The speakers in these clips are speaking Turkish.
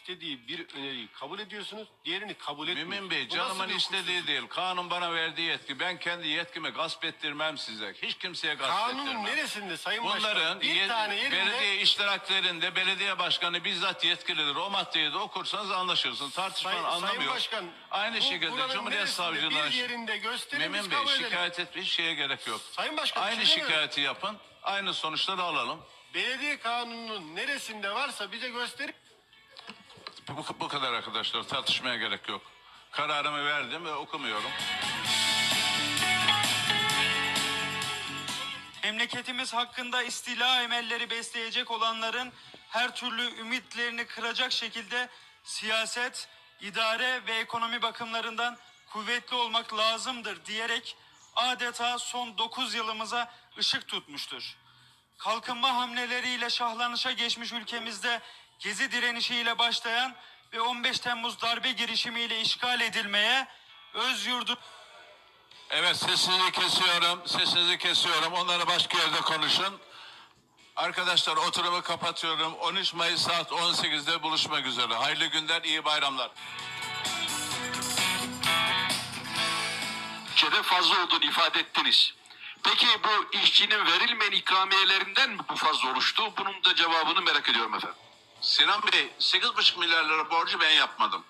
istediği bir öneriyi kabul ediyorsunuz, diğerini kabul etmiyorsunuz. Mümin Bey Bu nasıl canımın bir istediği hukuksuzluk? değil. Kanun bana verdiği yetki. Ben kendi yetkimi gasp ettirmem size. Hiç kimseye gasp Kanunun ettirmem. neresinde Sayın Bunların Başkan? Bir ye- tane yerinde belediye iştiraklerinde belediye başkanı bizzat yetkilidir. O maddeyi de okursanız anlaşırsınız. Tartışmanın Sayın, anlamı Sayın. Başkan, Aynı bu- şekilde buranın Cumhuriyet neresinde bir yerinde gösterin Mümin biz Bey kabul edelim. şikayet etme hiç şeye gerek yok. Sayın Başkan, Aynı şunu demiyorum. şikayeti yapın. Aynı sonuçları alalım. Belediye kanununun neresinde varsa bize gösterin. Bu, bu kadar arkadaşlar tartışmaya gerek yok. Kararımı verdim ve okumuyorum. Memleketimiz hakkında istila emelleri besleyecek olanların her türlü ümitlerini kıracak şekilde siyaset, idare ve ekonomi bakımlarından kuvvetli olmak lazımdır diyerek adeta son 9 yılımıza ışık tutmuştur. Kalkınma hamleleriyle şahlanışa geçmiş ülkemizde gezi direnişiyle başlayan ve 15 Temmuz darbe girişimiyle işgal edilmeye öz yurdu Evet sesinizi kesiyorum. Sesinizi kesiyorum. Onları başka yerde konuşun. Arkadaşlar oturumu kapatıyorum. 13 Mayıs saat 18'de buluşmak üzere. Hayırlı günler, iyi bayramlar. bütçede fazla olduğunu ifade ettiniz. Peki bu işçinin verilmeyen ikramiyelerinden mi bu fazla oluştu? Bunun da cevabını merak ediyorum efendim. Sinan Bey 8,5 milyar lira borcu ben yapmadım.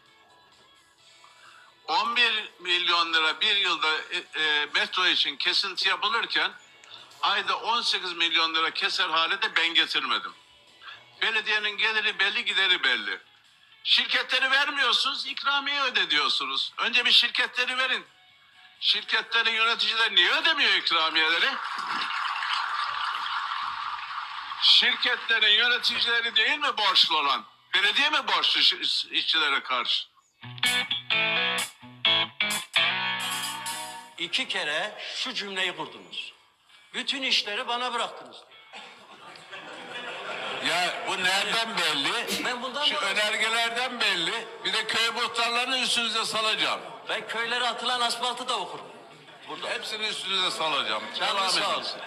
11 milyon lira bir yılda e, e, metro için kesinti yapılırken ayda 18 milyon lira keser hale de ben getirmedim. Belediyenin geliri belli gideri belli. Şirketleri vermiyorsunuz ikramiye öde diyorsunuz. Önce bir şirketleri verin. Şirketlerin yöneticileri niye ödemiyor ikramiyeleri? Şirketlerin yöneticileri değil mi borçlu olan? Belediye mi borçlu işçilere karşı? iki kere şu cümleyi kurdunuz. Bütün işleri bana bıraktınız. Ya bu nereden belli? Ben bundan Şu önergelerden belli. Bir de köy muhtarlarını üstünüze salacağım. Ben köylere atılan asfaltı da okurum. Hepsini üstünüze salacağım. Canı Devam sağ edin. olsun.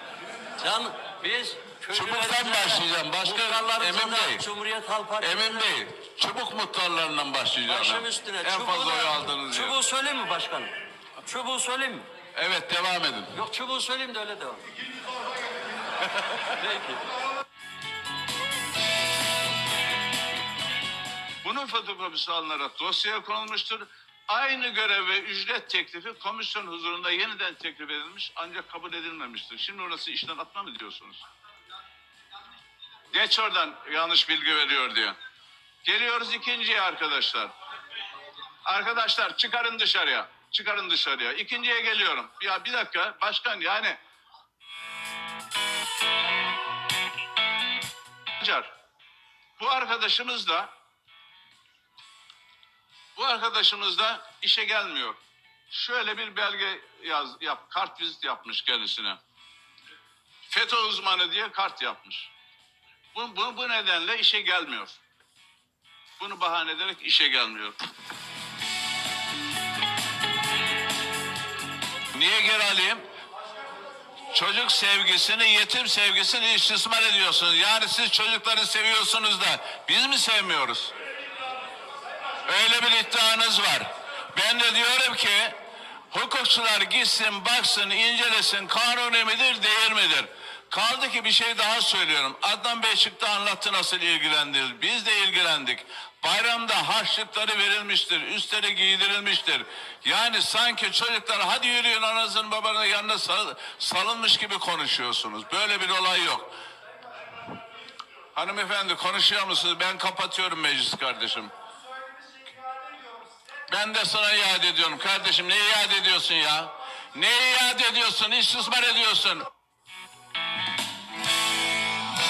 Can, biz Çubuktan başlayacağım. Başka Emin Bey. Cumhuriyet Halk Partisi. Emin Bey, çubuk muhtarlarından başlayacağım. Başım üstüne. En Çubuğu fazla oy aldığınız yer. Çubuğu söyleyeyim mi başkanım? Çubuğu söyleyeyim mi? Evet devam edin. Yok çubuğu söyleyeyim de öyle devam. Peki. Bunun fotokopisi alınarak dosyaya konulmuştur. Aynı görev ve ücret teklifi komisyon huzurunda yeniden teklif edilmiş ancak kabul edilmemiştir. Şimdi orası işten atma mı diyorsunuz? Geç oradan yanlış bilgi veriyor diye. Geliyoruz ikinciye arkadaşlar. Arkadaşlar çıkarın dışarıya. Çıkarın dışarıya. İkinciye geliyorum. Ya bir dakika başkan yani. Bu arkadaşımız da bu arkadaşımız da işe gelmiyor. Şöyle bir belge yaz, yap, kart vizit yapmış kendisine. FETÖ uzmanı diye kart yapmış. Bu, bu, bu nedenle işe gelmiyor. Bunu bahane ederek işe gelmiyor. Niye geri alayım? Çocuk sevgisini, yetim sevgisini istismar ediyorsunuz. Yani siz çocukları seviyorsunuz da biz mi sevmiyoruz? Öyle bir iddianız var. Ben de diyorum ki hukukçular gitsin, baksın, incelesin, kanuni midir, değil midir? Kaldı ki bir şey daha söylüyorum. Adnan Bey çıktı anlattı nasıl ilgilendirir. Biz de ilgilendik. Bayramda harçlıkları verilmiştir, üstleri giydirilmiştir. Yani sanki çocuklar hadi yürüyün anasının babanın yanına sal- salınmış gibi konuşuyorsunuz. Böyle bir olay yok. Hanımefendi konuşuyor musunuz? Ben kapatıyorum meclis kardeşim. Ben de sana iade ediyorum kardeşim. Ne iade ediyorsun ya? Ne iade ediyorsun? İstismar ediyorsun.